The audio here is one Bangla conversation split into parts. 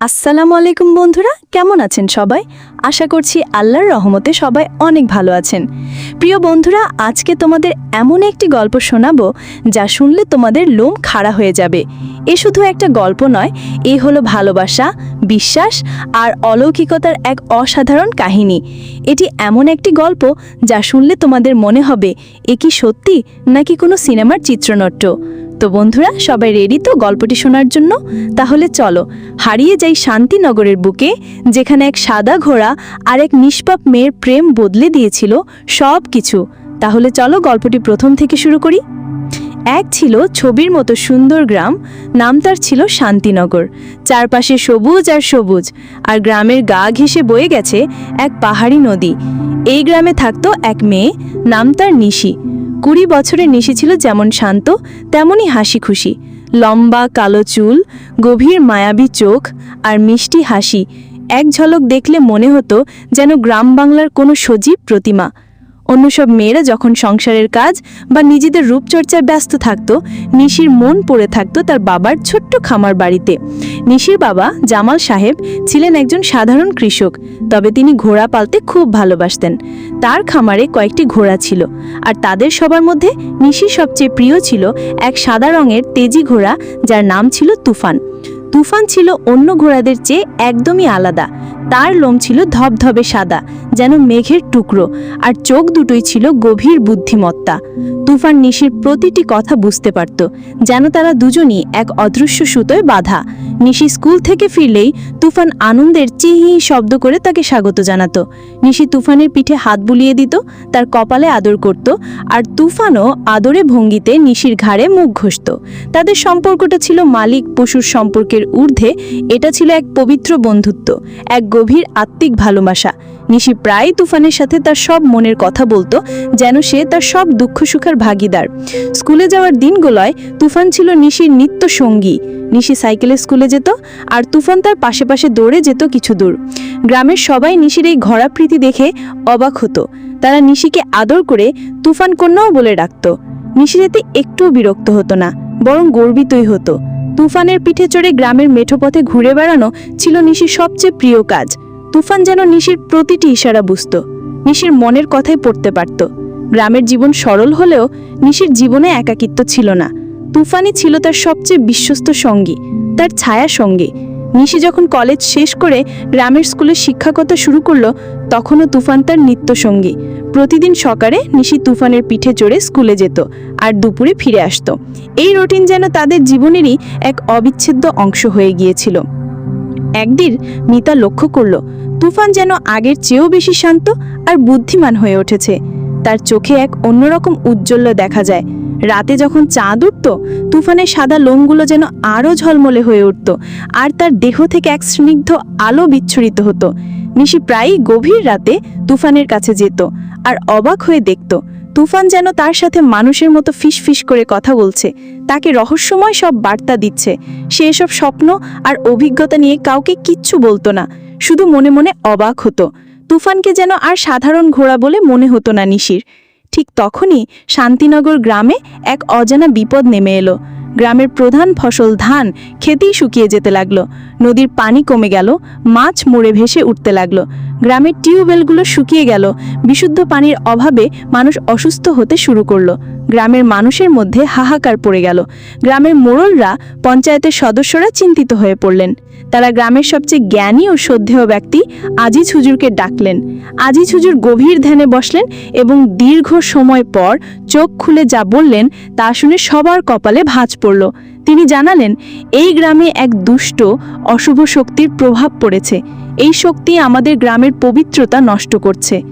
আসসালামু আলাইকুম বন্ধুরা, কেমন আছেন সবাই? আশা করছি আল্লাহর রহমতে সবাই অনেক ভালো আছেন। প্রিয় বন্ধুরা, আজকে তোমাদের এমন একটি গল্প শোনাবো যা শুনলে তোমাদের লোম খাড়া হয়ে যাবে। এ শুধু একটা গল্প নয়, এ হলো ভালোবাসা বিশ্বাস আর অলৌকিকতার এক অসাধারণ কাহিনী। এটি এমন একটি গল্প যা শুনলে তোমাদের মনে হবে, এ কি সত্যি নাকি কোনো সিনেমার চিত্রনাট্য? তো বন্ধুরা, সবাই রেডি তো গল্পটি শোনার জন্য? তাহলে চলো, হারিয়ে যাই শান্তিনগরের বুকে, যেখানে এক সাদা ঘোড়া আর এক নিষ্পাপ মেয়ের প্রেম বদলে দিয়েছিল সব কিছু তাহলে চলো গল্পটি প্রথম থেকে শুরু করি। এক ছিল ছবির মতো সুন্দর গ্রাম, নাম তার ছিল শান্তিনগর। চারপাশে সবুজ আর সবুজ, আর গ্রামের গা ঘেঁষে বয়ে গেছে এক পাহাড়ি নদী। এই গ্রামে থাকতো এক মেয়ে, নাম তার নিশি। কুড়ি বছরের নিশি ছিল যেমন শান্ত তেমনই হাসি খুশি লম্বা কালো চুল, গভীর মায়াবী চোখ, আর মিষ্টি হাসি। এক ঝলক দেখলে মনে হতো যেন গ্রাম বাংলার কোনো সজীব প্রতিমা। অন্য সব মেয়েরা যখন সংসারের কাজ বা নিজেদের রূপচর্চায় ব্যস্ত থাকত, নিশির মন পড়ে থাকতো তার বাবার ছোট্ট খামার বাড়িতে। নিশির বাবা জামাল সাহেব ছিলেন একজন সাধারণ কৃষক, তবে তিনি ঘোড়া পালতে খুব ভালোবাসতেন। তার খামারে কয়েকটি ঘোড়া ছিল, আর তাদের সবার মধ্যে নিশির সবচেয়ে প্রিয় ছিল এক সাদা রঙের তেজি ঘোড়া যার নাম ছিল তুফান। তুফান ছিল অন্য ঘোড়াদের চেয়ে একদমই আলাদা। তার লোম ছিল ধবধবে সাদা, যেন মেঘের টুকরো, আর চোখ দুটোই ছিল গভীর বুদ্ধিমত্তা। তুফান নিশির প্রতিটি কথা বুঝতে পারত, যেন তারা দুজনই এক অদৃশ্য সুতোয় বাধা। নিশি স্কুল থেকে ফিরলেই তুফান আনন্দের চিহি শব্দ করে তাকে স্বাগত জানাতো। নিশি তুফানের পিঠে হাত বুলিয়ে দিত, তার কপালে আদর করত, আর তুফানও আদরে ভঙ্গিতে নিশির ঘাড়ে মুখ ঘষত। তাদের সম্পর্কটা ছিল মালিক পশুর সম্পর্কের ঊর্ধ্বে এটা ছিল এক পবিত্র বন্ধুত্ব, এক গভীর আত্মিক ভালোবাসা। নিশি প্রায় তুফানের সাথে তার সব মনের কথা বলতো, যেন সে তার সব দুঃখ সুখের ভাগিদার। স্কুলে যাওয়ার দিনগুলোয় তুফান ছিল নিশির নিত্য সঙ্গী। নিশি সাইকেলে স্কুলে যেত, আর তুফান তার পাশে পাশে দৌড়ে যেত কিছু দূর। গ্রামের সবাই নিশির এই ঘোড়াপ্রীতি দেখে অবাক হতো। তারা নিশিকে আদর করে তুফান কন্যাও বলে ডাকত। নিশি যাতে একটুও বিরক্ত হতো না, বরং গর্বিতই হতো। তুফানের পিঠে চড়ে গ্রামের মেঠোপথে ঘুরে বেড়ানো ছিল নিশির সবচেয়ে প্রিয় কাজ। তুফান যেন নিশির প্রতিটি ইশারা বুঝত, নিশির মনের কথাই পড়তে পারত। গ্রামের জীবন সরল হলেও নিশির জীবনে একাকিত্ব ছিল না। তুফানই ছিল তার সবচেয়ে বিশ্বস্ত সঙ্গী, তার ছায়া সঙ্গী নিশি যখন কলেজ শেষ করে গ্রামের স্কুলে শিক্ষাকতা শুরু করল, তখনও তুফান তার নিত্য সঙ্গী প্রতিদিন সকালে নিশি তুফানের পিঠে চড়ে স্কুলে যেত আর দুপুরে ফিরে আসতো। এই রুটিন যেন তাদের জীবনেরই এক অবিচ্ছেদ্য অংশ হয়ে গিয়েছিল। একদিন মিতা লক্ষ্য করল, তুফান যেন আগের চেয়েও বেশি শান্ত আর বুদ্ধিমান হয়ে উঠেছে। তার চোখে এক অন্যরকম উজ্জ্বল্য দেখা যায়। রাতে যখন চাঁদ উঠত, তুফানের সাদা লোমগুলো যেন আরও ঝলমলে হয়ে উঠত, আর তার দেহ থেকে এক স্নিগ্ধ আলো বিচ্ছুরিত হতো। নিশি প্রায়ই গভীর রাতে তুফানের কাছে যেত, আর অবাক হয়ে দেখত, তুফান যেন তার সাথে মানুষের মতো ফিস ফিস করে কথা বলছে, তাকে রহস্যময় সব বার্তা দিচ্ছে। সে এসব স্বপ্ন আর অভিজ্ঞতা নিয়ে কাউকে কিচ্ছু বলতো না, শুধু মনে মনে অবাক হতো। তুফানকে যেন আর সাধারণ ঘোড়া বলে মনে হতো না নিশির। ঠিক তখনই শান্তিনগর গ্রামে এক অজানা বিপদ নেমে এলো। গ্রামের প্রধান ফসল ধান খেতেই শুকিয়ে যেতে লাগল। নদীর পানি কমে গেল, মাছ মরে ভেসে উঠতে লাগল। গ্রামের টিউবওয়েলগুলো শুকিয়ে গেল। বিশুদ্ধ পানির অভাবে মানুষ অসুস্থ হতে শুরু করল। গ্রামের মানুষের মধ্যে হাহাকার পড়ে গেল। গ্রামের মোড়লরা, পঞ্চায়েতের সদস্যরা চিন্তিত হয়ে পড়লেন। তারা গ্রামের সবচেয়ে জ্ঞানী ও শ্রদ্ধেয় ব্যক্তি আজিজ হুজুরকে ডাকলেন। আজিজ হুজুর গভীর ধ্যানে বসলেন এবং দীর্ঘ সময় পর চোখ খুলে যা বললেন তা শুনে সবার কপালে ভাঁজ পড়ল। তিনি জানালেন, এই গ্রামে এক দুষ্ট অশুভ শক্তির প্রভাব পড়েছে। এই শক্তি আমাদের গ্রামের পবিত্রতা নষ্ট করছে।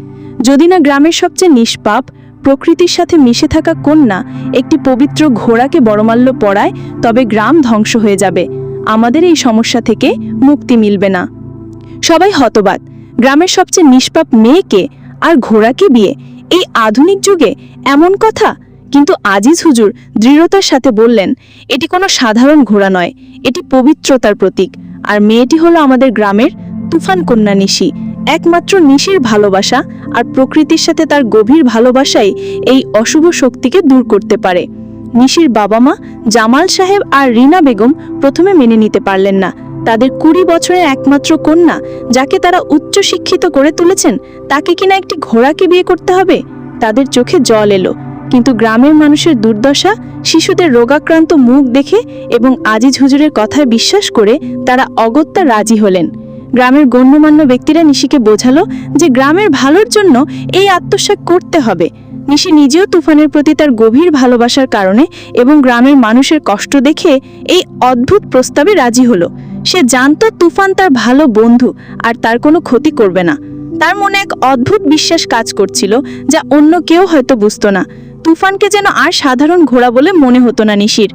যদি না গ্রামের সবচেয়ে নিষ্পাপ, প্রকৃতির সাথে মিশে থাকা কন্যা একটি পবিত্র ঘোড়াকে বড়মাল্য পড়ায় তবে গ্রাম ধ্বংস হয়ে যাবে। আমাদের এই সমস্যা থেকে মুক্তি মিলবে না। সবাই হতবাদ গ্রামের সবচেয়ে নিষ্পাপ মেয়েকে আর ঘোড়াকে বিয়ে? এই আধুনিক যুগে এমন কথা? কিন্তু আজিজ হুজুর দৃঢ়তার সাথে বললেন, এটি কোনো সাধারণ ঘোড়া নয়, এটি পবিত্রতার প্রতীক। আর মেয়েটি হলো আমাদের গ্রামের তুফান কন্যা নিশি একমাত্র নিশির ভালোবাসা আর প্রকৃতির সাথে তার গভীর ভালোবাসাই এই অশুভ শক্তিকে দূর করতে পারে। নিশির বাবা মা জামাল সাহেব আর রিনা বেগম প্রথমে মেনে নিতে পারলেন না। তাদের কুড়ি বছরের একমাত্র কন্যা, যাকে তারা উচ্চ শিক্ষিত করে তুলেছেন, তাকে কিনা একটি ঘোড়াকে বিয়ে করতে হবে? তাদের চোখে জল এলো। কিন্তু গ্রামের মানুষের দুর্দশা, শিশুদের রোগাক্রান্ত মুখ দেখে এবং আজিজ হুজুরের কথায় বিশ্বাস করে তারা অগত্যা রাজি হলেন। গ্রামের গণ্যমান্য ব্যক্তিরা নিশিকে বোঝালো যে গ্রামের ভালোর জন্য এই আত্মসাৎ করতে হবে। নিশি নিজেও তুফানের প্রতি তার গভীর ভালোবাসার কারণে এবং গ্রামের মানুষের কষ্ট দেখে এই অদ্ভুত প্রস্তাবে রাজি হলো। সে জানত তুফান তার ভালো বন্ধু আর তার কোনো ক্ষতি করবে না। তার মনে এক অদ্ভুত বিশ্বাস কাজ করছিল যা অন্য কেউ হয়তো বুঝতো না। তুফানকে যেন আর সাধারণ ঘোড়া বলে মনে হতো না নিশির।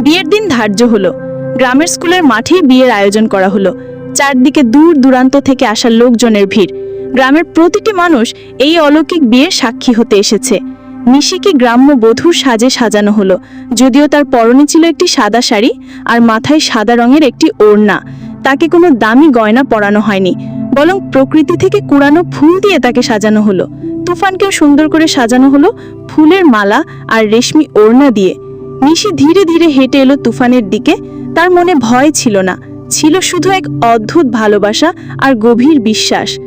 বিয়ের দিন ধার্য হলো। গ্রামের স্কুলের মাঠেই বিয়ের আয়োজন করা হলো। চারদিকে দূর দূরান্ত থেকে আসা লোকজনের ভিড়। গ্রামের প্রতিটি মানুষ এই অলৌকিক বিয়ের সাক্ষী হতে এসেছে। নিশিকে গ্রাম্য বধূর সাজে সাজানো হলো। যদিও তার পরনে ছিল একটি সাদা শাড়ি আর মাথায় সাদা রঙের একটি ওড়না। তাকে কোনো দামি গয়না পরানো হয়নি। বরং প্রকৃতি থেকে কুড়ানো ফুল দিয়ে তাকে সাজানো হলো। তুফানকেও সুন্দর করে সাজানো হলো ফুলের মালা আর রেশমি ওড়না দিয়ে। নিশি ধীরে ধীরে হেঁটে এলো তুফানের দিকে। তার মনে ভয় ছিল না। ছিল শুধু এক অদ্ভুত ভালোবাসা আর গভীর বিশ্বাস।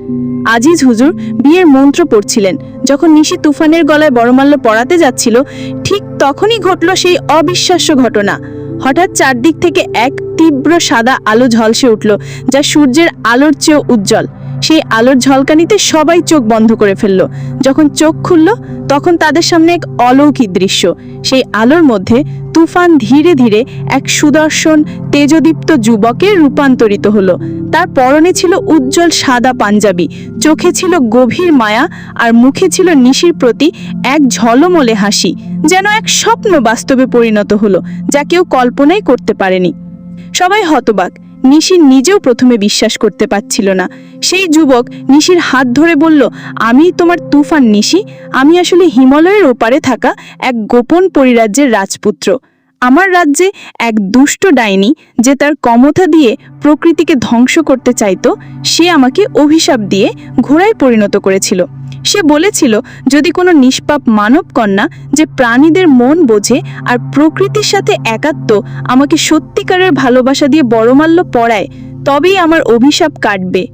আজিজ হুজুর বিয়ের মন্ত্র পড়ছিলেন। যখন নিশি তুফানের গলায় বড়মাল্য পড়াতে যাচ্ছিল, ঠিক তখনই ঘটল সেই অবিশ্বাস্য ঘটনা। হঠাৎ চারদিক থেকে এক তীব্র সাদা আলো ঝলসে উঠল, যা সূর্যের আলোর চেয়েও উজ্জ্বল। সেই আলোর ঝলকানিতে সবাই চোখ বন্ধ করে ফেলল। যখন চোখ খুলল, তখন তাদের সামনে এক অলৌকিক দৃশ্য। সেই আলোর মধ্যে তুফান ধীরে ধীরে এক সুদর্শন, তেজদীপ্ত যুবকে রূপান্তরিত হলো। তার পরনে ছিল উজ্জ্বল সাদা পাঞ্জাবি, চোখে ছিল গভীর মায়া আর মুখে ছিল নিশির প্রতি এক ঝলমলে হাসি, যেন এক স্বপ্ন বাস্তবে পরিণত হলো, যা কেউ কল্পনাই করতে পারেনি। সবাই হতবাক। নিশি নিজেও প্রথমে বিশ্বাস করতে পারছিল না। সেই যুবক নিশির হাত ধরে বলল, আমি তোমার তুফান নিশি। আমি আসলে হিমালয়ের ওপারে থাকা এক গোপন পরিরাজ্যের রাজপুত্র। আমার রাজ্যে এক দুষ্ট ডাইনি যে তার কমতা দিয়ে প্রকৃতিকে ধ্বংস করতে চাইতো, সে আমাকে অভিশাপ দিয়ে ঘোড়ায় পরিণত করেছিল। সে বলেছিল, যদি কোনো নিষ্পাপ মানব কন্যা যে প্রাণীদের মন বোঝে আর প্রকৃতির সাথে একাত্ম, আমাকে সত্যিকারের ভালোবাসা দিয়ে বড়মাল্য পড়ায় তবেই আমার অভিশাপ কাটবে।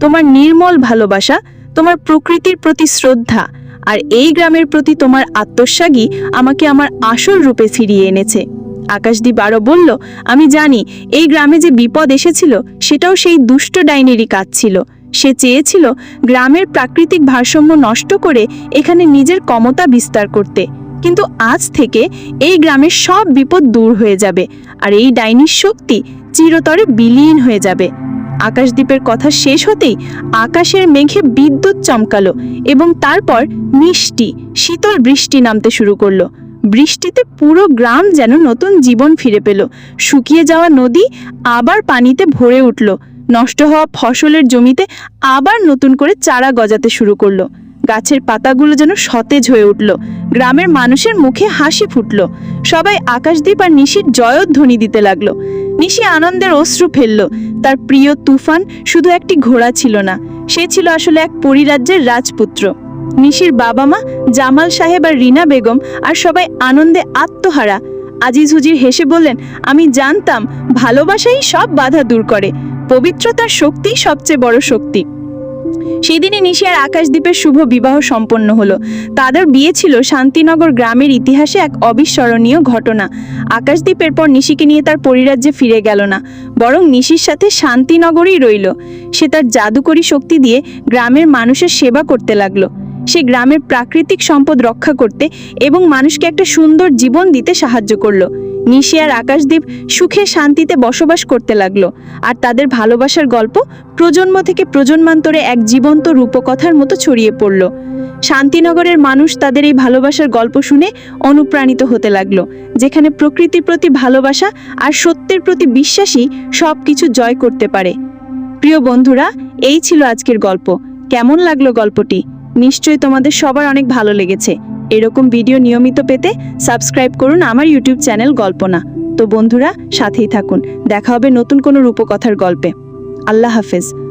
তোমার নির্মল ভালোবাসা, তোমার প্রকৃতির প্রতি শ্রদ্ধা, আর এই গ্রামের প্রতি তোমার আত্মস্বাগী আমাকে আমার আসল রূপে ফিরিয়ে এনেছে। আকাশদীপ আরও বলল, আমি জানি, এই গ্রামে যে বিপদ এসেছিল, সেটাও সেই দুষ্ট ডাইনেরই কাজ ছিল। সে চেয়েছিল গ্রামের প্রাকৃতিক ভারসাম্য নষ্ট করে এখানে নিজের ক্ষমতা বিস্তার করতে। কিন্তু আজ থেকে এই গ্রামের সব বিপদ দূর হয়ে যাবে আর এই ডাইনির শক্তি চিরতরে বিলীন হয়ে যাবে। আকাশদ্বীপের কথা শেষ হতেই আকাশের মেঘে বিদ্যুৎ চমকালো এবং তারপর মিষ্টি, শীতল বৃষ্টি নামতে শুরু করল। বৃষ্টিতে পুরো গ্রাম যেন নতুন জীবন ফিরে পেল। শুকিয়ে যাওয়া নদী আবার পানিতে ভরে উঠল। নষ্ট হওয়া ফসলের জমিতে আবার নতুন করে চারা গজাতে শুরু করল। গাছের পাতাগুলো যেন সতেজ হয়ে উঠল। গ্রামের মানুষের মুখে হাসি ফুটল। সবাই আকাশদ্বীপ আর নিশির জয়ধ্বনি দিতে লাগল। নিশি আনন্দের অশ্রু ফেলল। তার প্রিয় তুফান শুধু একটি ঘোড়া ছিল না, সে ছিল আসলে এক পরিরাজ্যের রাজপুত্র। নিশির বাবা মা জামাল সাহেব আর রিনা বেগম আর সবাই আনন্দে আত্মহারা। আজিজ হুজির হেসে বললেন, আমি জানতাম ভালোবাসাই সব বাধা দূর করে। পবিত্রতার শক্তি সবচেয়ে বড় শক্তি। সেদিনে নিশিয়ার আকাশদ্বীপের শুভ বিবাহ সম্পন্ন হলো। তাদের বিয়ে ছিল শান্তিনগর গ্রামের ইতিহাসে এক অবিস্মরণীয় ঘটনা। আকাশদ্বীপের পর নিশিকে নিয়ে তার পরিরাজ্যে ফিরে গেল না, বরং নিশির সাথে শান্তিনগরই রইল। সে তার জাদুকরী শক্তি দিয়ে গ্রামের মানুষের সেবা করতে লাগল। সে গ্রামের প্রাকৃতিক সম্পদ রক্ষা করতে এবং মানুষকে একটা সুন্দর জীবন দিতে সাহায্য করল। নিশি আর আকাশদ্বীপ সুখে শান্তিতে বসবাস করতে লাগল। আর তাদের ভালোবাসার গল্প প্রজন্ম থেকে প্রজন্মান্তরে এক জীবন্ত রূপকথার মতো ছড়িয়ে পড়ল। শান্তিনগরের মানুষ তাদের এই ভালোবাসার গল্প শুনে অনুপ্রাণিত হতে লাগল, যেখানে প্রকৃতির প্রতি ভালোবাসা আর সত্যের প্রতি বিশ্বাসী সব কিছু জয় করতে পারে। প্রিয় বন্ধুরা, এই ছিল আজকের গল্প। কেমন লাগল গল্পটি? নিশ্চয়ই তোমাদের সবার অনেক ভালো লেগেছে। এরকম ভিডিও নিয়মিত পেতে সাবস্ক্রাইব করুন আমার ইউটিউব চ্যানেল গল্পনা। তো বন্ধুরা, সাথেই থাকুন। দেখা হবে নতুন কোনো রূপকথার গল্পে। আল্লাহ হাফেজ।